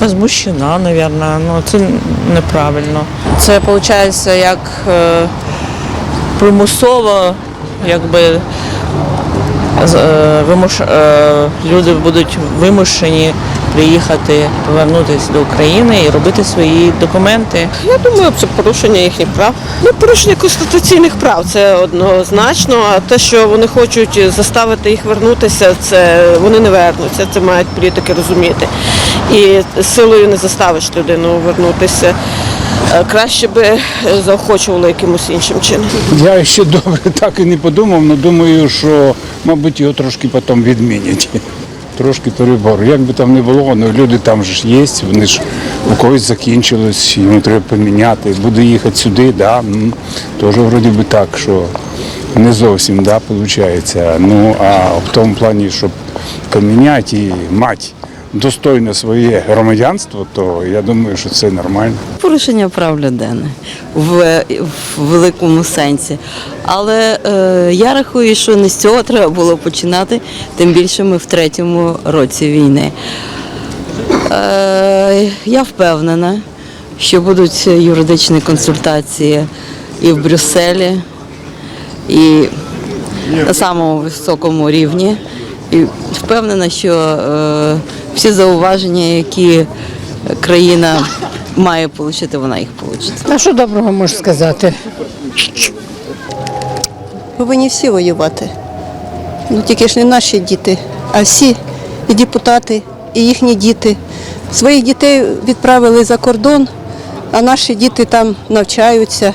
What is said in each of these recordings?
Возмущена, мабуть, ну це неправильно. Це виходить як е, примусово, якби е, вимуш, е, люди будуть вимушені приїхати, повернутися до України і робити свої документи. Я думаю, це порушення їхніх прав. Ну, порушення конституційних прав це однозначно. А те, що вони хочуть заставити їх вернутися, це вони не вернуться. Це мають політики розуміти. І силою не заставиш людину вернутися. Е, Краще би е, заохочували якимось іншим чином. Я ще добре так і не подумав, але думаю, що, мабуть, його трошки потім відмінять. Трошки перебор. Як би там не було, але люди там ж є, вони ж у когось закінчилось, йому треба поміняти. Буде їхати сюди, да, ну, теж вроді би так, що не зовсім да, виходить. Ну, а в тому плані, щоб поміняти і мати достойне своє громадянство, то я думаю, що це нормально. Порушення прав людини в, в великому сенсі. Але е, я рахую, що не з цього треба було починати, тим більше ми в третьому році війни. Е, я впевнена, що будуть юридичні консультації і в Брюсселі, і на самому високому рівні. І впевнена, що е, всі зауваження, які країна має отримати, вона їх отримає. А що доброго можу сказати? Повинні всі воювати. Ну тільки ж не наші діти, а всі і депутати, і їхні діти. Своїх дітей відправили за кордон, а наші діти там навчаються,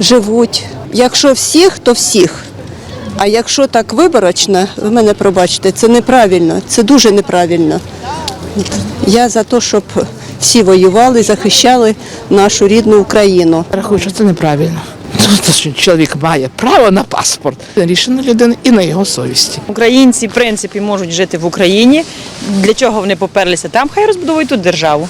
живуть. Якщо всіх, то всіх. А якщо так виборочно, ви мене пробачте, це неправильно, це дуже неправильно. Я за те, щоб всі воювали, захищали нашу рідну Україну. Рахую, що це неправильно. Тому що чоловік має право на паспорт. Рішення людини і на його совісті. Українці, в принципі, можуть жити в Україні. Для чого вони поперлися там? Хай розбудовують тут державу.